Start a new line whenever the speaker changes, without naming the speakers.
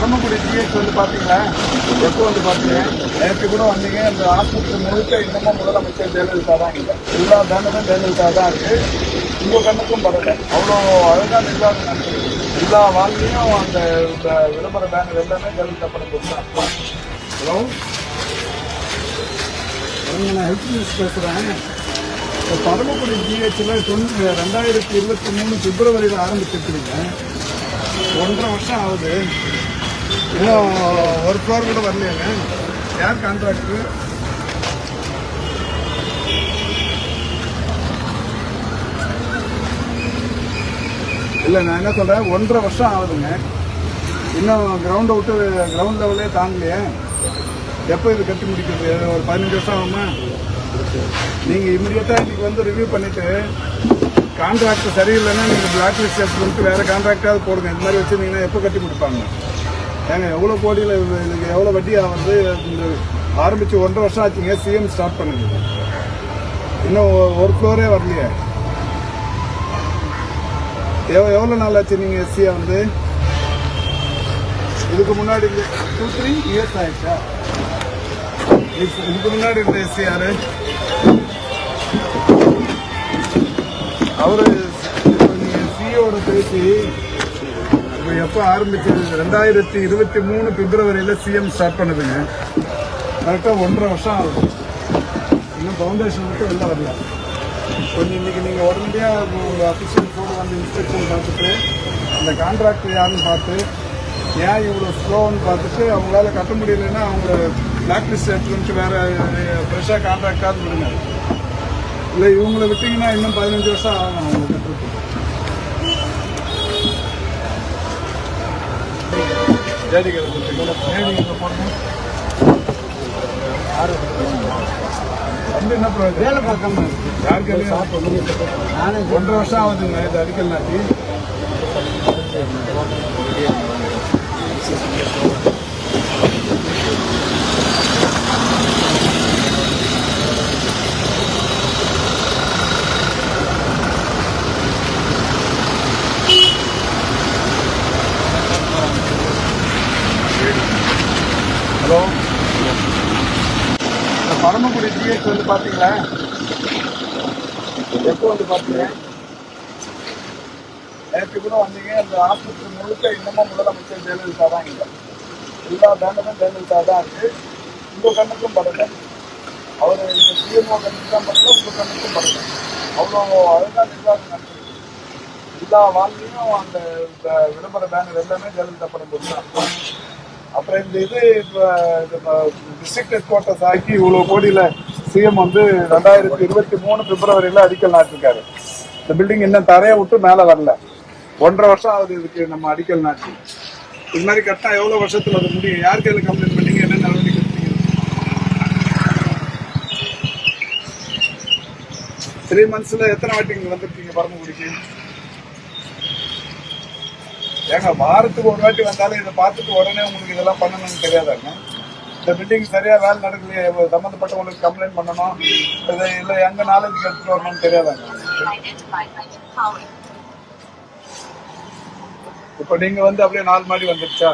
Paramakudi GH வந்து பார்த்தீங்களா? எப்போ வந்து பார்த்தீங்க? நேற்று கூட வந்தீங்க. இந்த ஆஸ்பத்திரி முழுக்க இன்னமும் முதலமைச்சர் ஜெயலலிதா தான் இல்லை. எல்லா பேனரும் ஜெயலலிதா தான் இருக்கு. உங்கள் கண்ணுக்கும் பரல அவ்வளோ அழகாக நிர்வாகம் நடக்குது எல்லா வாழ்க்கையும் அந்த இந்த விளம்பர பேனர் எல்லாமே ஜெயலலிதா படம் கொடுத்தாங்க ஹலோ? நான் ஹெல்த் நியூஸ் பேசுகிறேன் இப்போ பரமக்குடி ஜிஹெச்சில் தொண்ணூறு ரெண்டாயிரத்தி இருபத்தி மூணு பிப்ரவரியில் ஆரம்பிச்சிருக்கிறீங்க. ஒன்றரை வருஷம் ஆகுது. இன்னும் ஒரு ஃப்ளோர் கூட வரலையாங்க? யார் கான்ட்ராக்டர் இல்லை நான் என்ன சொல்கிறேன் ஒன்றரை வருஷம் ஆகுதுங்க. இன்னும் கிரவுண்டை விட்டு கிரவுண்ட் லெவலே தாங்கலையே. எப்போ இது கட்டி முடிக்கிறது? ஒரு பதினஞ்சு வருஷம் ஆகுமா? நீங்கள் இமீடியட்டாக இன்னைக்கு வந்து ரிவ்யூ பண்ணிவிட்டு கான்ட்ராக்ட் சரியில்லைன்னா நீங்கள் பிளாக் லிஸ்ட் எடுத்து வேறு கான்ட்ராக்டாவது போடுங்க. இந்த மாதிரி வச்சுருந்தீங்கன்னா எப்போ கட்டி கொடுப்பாங்க? ஏங்க எவ்வளோ கோடியில் இது- இதுக்கு எவ்வளோ வட்டி ஆகுது இந்த ஆரம்பித்து ஒன்றரை வருஷம் ஆச்சுங்க சிஎம் ஸ்டார்ட் பண்ணுங்க. இன்னும் ஒ- ஒரு ஃப்ளோரே வரலையே. எவ்வளோ எவ்வளோ நாள் ஆச்சு நீங்கள் எஸ்சியாக வந்து? இதுக்கு முன்னாடி டூ த்ரீ இயர்ஸ் ஆயிடுச்சா? இதுக்கு இதுக்கு முன்னாடி இருந்த எஸ்சி யாரு? அவரு நீங்கள் சிஓட பேசி எப்போ ஆரம்பிச்சது? ரெண்டாயிரத்தி இருபத்தி மூணு பிப்ரவரியில் சிஎம் ஸ்டார்ட் பண்ணுதுங்க. கரெக்டாக ஒன்றரை வருஷம் ஆகும் இன்னும் ஃபவுண்டேஷன் மட்டும் வெளில வரல. கொஞ்சம் இன்றைக்கி நீங்கள் உடனடியாக உங்கள் அஃபிஷியல் கூட வந்து இன்ஸ்ட்ரக்ஷன் பார்த்துட்டு அந்த கான்ட்ராக்ட் யாருன்னு பார்த்து ஏன் இவ்வளோ ஸ்லோன்னு பார்த்துட்டு அவங்களால கட்ட முடியலைன்னா அவங்க பிளாக் லிஸ்ட் எடுத்துட்டு வேறு ஃப்ரெஷ்ஷாக கான்ட்ராக்டாக விடுங்க. இல்லை இவங்களை விட்டிங்கன்னா இன்னும் பதினஞ்சு வருஷம் ஆகும்
அவங்களுக்கு.
ஒன்றரை வருஷம் ஆகுதுங்க இது அடிக்கல் நாட்டி ஹலோ. இந்த பரமக்குடி ஜிஹெச் வந்து பார்த்தீங்களா எப்போ வந்து பார்த்தீங்க நேற்று கூட வந்தீங்க. இந்த ஆஸ்பத்திரி முழுக்க இன்னமும் முதலமைச்சர் ஜெயலலிதா தான் இல்லை எல்லா பேனரும் ஜெயலலிதா தான் இருக்கு. உங்க கண்ணுக்கும் படல அவர் இந்த சிஎம்ஓ கண்ணுக்கு தான் படல உங்க கண்ணுக்கும் படல அவ்வளோ அழகா நிர்வாகம் நடக்குது எல்லா வாழ்க்கையும் அந்த விளம்பர பேனர் எல்லாமே ஜெயலலிதா படம் கொடுத்தாங்க அப்புறம் இந்த இது இப்போ டிஸ்ட்ரிக்ட் ஹெட் குவார்ட்டர்ஸ் ஆக்கி இவ்வளோ கோடியில் சிஎம் வந்து ரெண்டாயிரத்தி இருபத்தி மூணு பிப்ரவரியில் அடிக்கல் நாட்டிருக்காரு இந்த பில்டிங் இன்னும் தரையை விட்டு மேலே வரல. ஒன்றரை வருஷம் ஆகுது இதுக்கு நம்ம அடிக்கல் நாட்டி. இது மாதிரி கரெக்டாக எவ்வளோ வருஷத்தில் அது முடியும்? யார் கையில் கம்ப்ளைண்ட் பண்ணீங்க? என்ன நடவடிக்கை த்ரீ மந்த்ஸில் எத்தனை வாட்டி இங்கே வந்திருக்கீங்க? பரமக்குடிக்கு ஏங்க வாரத்துக்கு ஒரு வாட்டி வந்தாலும் இதை பார்த்துட்டு உடனே உங்களுக்கு இதெல்லாம் பண்ணணும்னு தெரியாதாங்க? இந்த பில்டிங் சரியா வேலை நடக்கலையே சம்மந்தப்பட்டவங்களுக்கு கம்ப்ளைண்ட் பண்ணணும் இதை இல்லை எங்க நாலேஜுக்கு எடுத்துட்டு வரணும்னு தெரியாதாங்க? இப்போ நீங்க வந்து அப்படியே நாலு மாடி வந்துருச்சா?